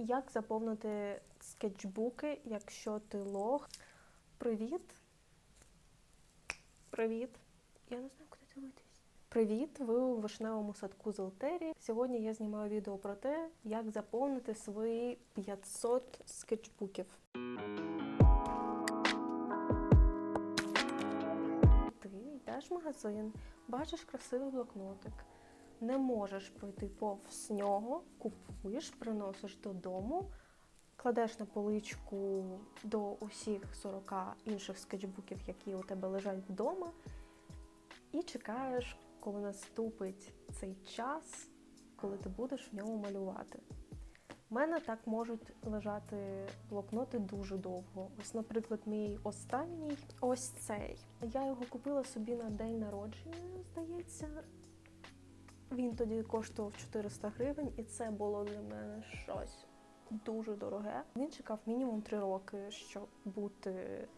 Як заповнити скетчбуки, якщо ти лох? Привіт. Привіт. Я не знаю, куди дивитись. Привіт! Ви у вишневому садку з Елтері. Сьогодні я знімаю відео про те, як заповнити свої 500 скетчбуків. Ти йдеш в магазин, бачиш красивий блокнотик, не можеш пройти повз нього, купуєш, приносиш додому, кладеш на поличку до усіх 40 інших скетчбуків, які у тебе лежать вдома, і чекаєш, коли наступить цей час, коли ти будеш в ньому малювати. У мене так можуть лежати блокноти дуже довго. Ось, наприклад, мій останній ось цей. Я його купила собі на день народження, здається. Він тоді коштував 400 гривень, і це було для мене щось дуже дороге. Він чекав мінімум 3 роки, щоб бути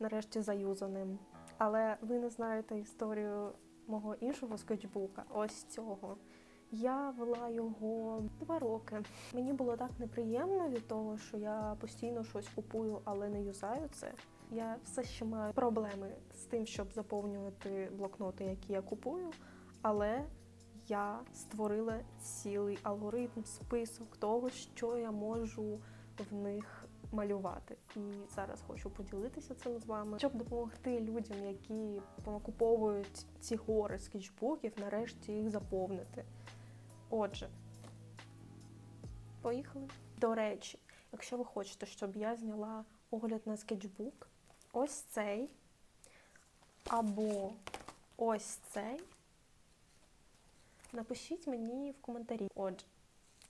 нарешті заюзаним. Але ви не знаєте історію мого іншого скетчбука, ось цього. Я вела його два роки. Мені було так неприємно від того, що я постійно щось купую, але не юзаю це. Я все ще маю проблеми з тим, щоб заповнювати блокноти, які я купую, але я створила цілий алгоритм, список того, що я можу в них малювати. І зараз хочу поділитися цим з вами, щоб допомогти людям, які понакуповують ці гори скетчбуків, нарешті їх заповнити. Отже, поїхали. До речі, якщо ви хочете, щоб я зняла огляд на скетчбук, ось цей або ось цей, напишіть мені в коментарі. Отже,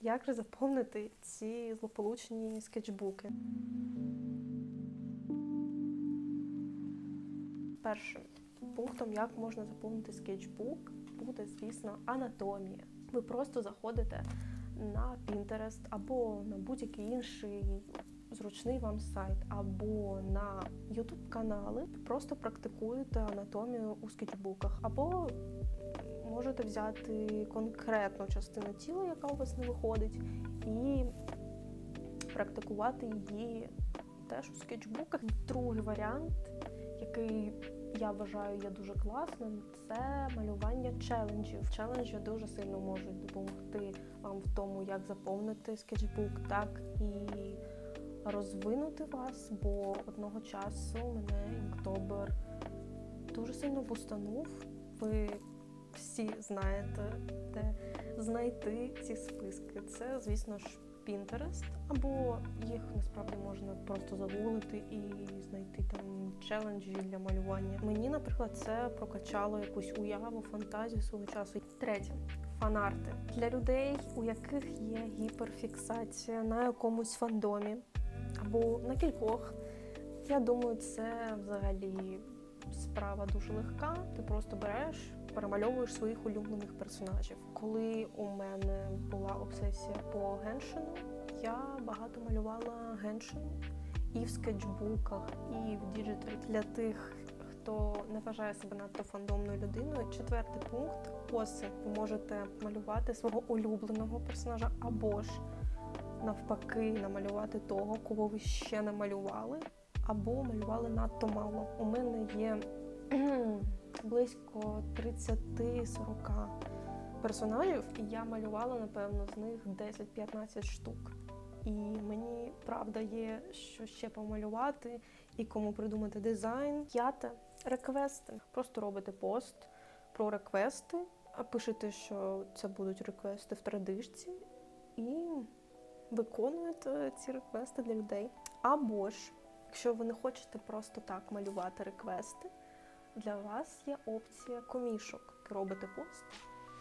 як же заповнити ці злополучні скетчбуки? Першим пунктом, як можна заповнити скетчбук, буде, звісно, анатомія. Ви просто заходите на Pinterest або на будь-який інший зручний вам сайт, або на YouTube канали, просто практикуєте анатомію у скетчбуках, або можете взяти конкретну частину тіла, яка у вас не виходить, і практикувати її теж у скетчбуках. Другий варіант, який я вважаю є дуже класним, це малювання челенджів. Челенджі дуже сильно можуть допомогти вам в тому, як заповнити скетчбук, так і розвинути вас, бо одного часу мене інктобер дуже сильно бустанув. Ви всі знаєте, де знайти ці списки. Це, звісно ж, Pinterest, або їх насправді можна просто загуглити і знайти там челенджі для малювання. Мені, наприклад, це прокачало якусь уяву, фантазію свого часу. Третє фанарти для людей, у яких є гіперфіксація на якомусь фандомі або на кількох. Я думаю, це взагалі справа дуже легка. Ти просто береш, перемальовуєш своїх улюблених персонажів. Коли у мене була обсесія по геншину, я багато малювала геншину і в скетчбуках, і в діджиталі для тих. Хто не вважає себе надто фандомною людиною. Четвертий пункт оси. Ви можете малювати свого улюбленого персонажа, або ж навпаки намалювати того, кого ви ще не малювали, або малювали надто мало. У мене є близько 30-40 персонажів, і я малювала, напевно, з них 10-15 штук. І мені правда є, що ще помалювати і кому придумати дизайн. П'яте реквести. Просто робите пост про реквести, а пишете, що це будуть реквести в традишці, і виконуєте ці реквести для людей. Або ж, якщо ви не хочете просто так малювати реквести, для вас є опція комішок. Робите пост.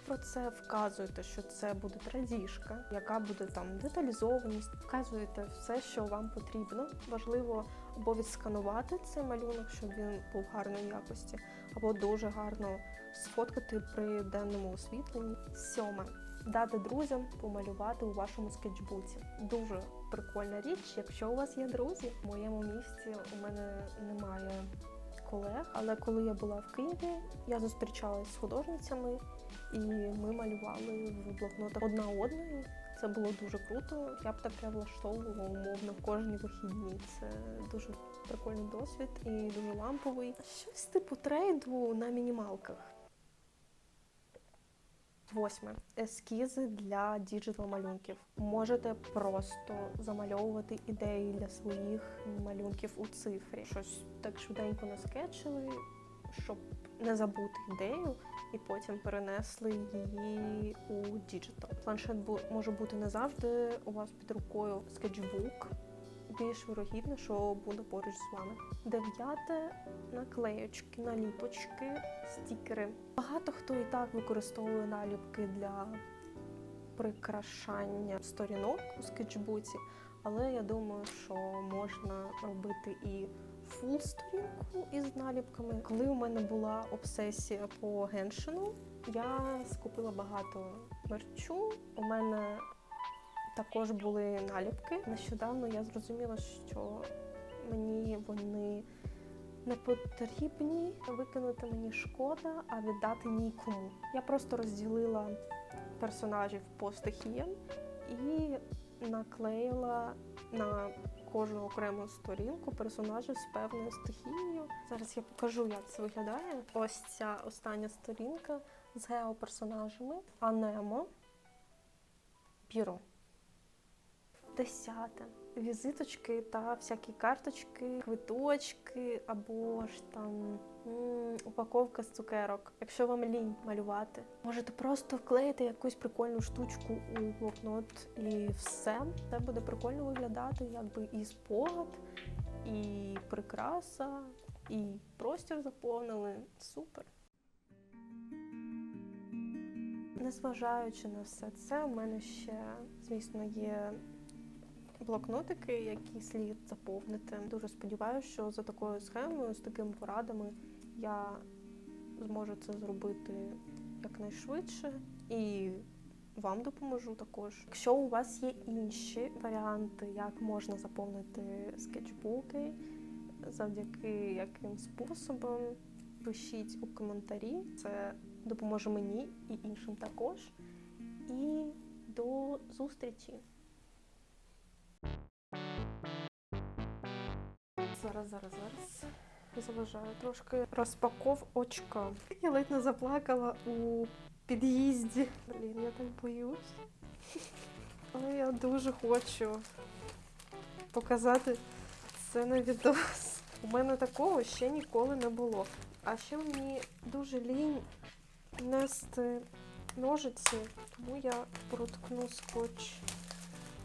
Про це вказуєте, що це буде традіжка, яка буде там деталізованість. Вказуєте все, що вам потрібно. Важливо або відсканувати цей малюнок, щоб він був гарної якості, або дуже гарно сфоткати при денному освітленні. Сьоме дати друзям помалювати у вашому скетчбуці. Дуже прикольна річ, якщо у вас є друзі. В моєму місті у мене немає колег, але коли я була в Києві, я зустрічалась з художницями, і ми малювали в блокнотах одна одної. Це було дуже круто. Я б таке влаштовувала умовно кожні вихідні. Це дуже прикольний досвід і дуже ламповий. Щось типу трейду на мінімалках. Восьме. Ескізи для діджитал малюнків. Можете просто замальовувати ідеї для своїх малюнків у цифрі. Щось так швиденько наскетчили, щоб не забути ідею, і потім перенесли її у діджитал. Планшет може бути не завжди у вас під рукою скетчбук. Більш вирогідно, що буде поруч з вами. Дев'яте наклеючки, наліпочки, стікери. Багато хто і так використовує наліпки для прикрашання сторінок у скетчбуці, але я думаю, що можна робити і фул сторінку із наліпками. Коли у мене була обсесія по геншину, я скупила багато мерчу. У мене також були наліпки. Нещодавно я зрозуміла, що мені вони не потрібні. Викинути мені шкода, а віддати нікому. Я просто розділила персонажів по стихіям і наклеїла на кожну окрему сторінку персонажів з певною стихією. Зараз я покажу, як це виглядає. Ось ця остання сторінка з геоперсонажами. Анемо. Піро. Десяте. Візиточки та всякі карточки, квиточки або ж там упаковка з цукерок. Якщо вам лінь малювати, можете просто вклеїти якусь прикольну штучку у блокнот і все. Це буде прикольно виглядати, якби і спогад, і прикраса, і простір заповнили. Супер. Незважаючи на все це, у мене ще, звісно, є блокнотики, які слід заповнити. Дуже сподіваюся, що за такою схемою, з такими порадами, я зможу це зробити якнайшвидше і вам допоможу також. Якщо у вас є інші варіанти, як можна заповнити скетчбуки, завдяки яким способом, пишіть у коментарі. Це допоможе мені і іншим також. І до зустрічі! Зараз, зараз, зараз. Заважаю трошки розпаковочка. Я ледь не заплакала у під'їзді. Блін, я так боюсь. Але я дуже хочу показати це на відос. У мене такого ще ніколи не було. А ще мені дуже лінь нести ножиці, тому я проткну скотч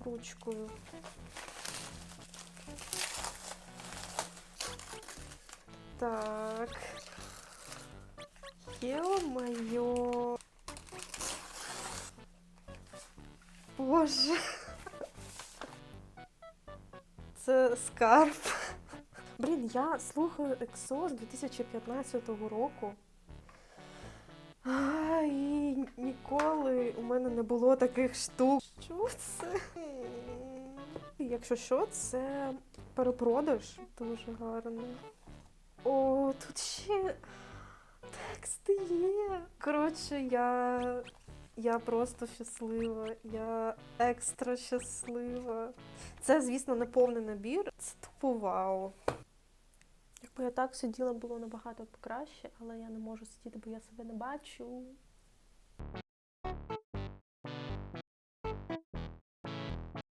ручкою. Так. Ё-моё. Боже. Це скарб. Блін, я слухаю ЕКСО з 2015 року. А, і ніколи у мене не було таких штук. Що це? Якщо що, це перепродаж дуже гарно. О, тут ще тексти є. Коротше, я. Я просто щаслива. Я екстра щаслива. Це, звісно, не повний набір. Це тупо вау. Якби я так сиділа, було набагато краще, але я не можу сидіти, бо я себе не бачу.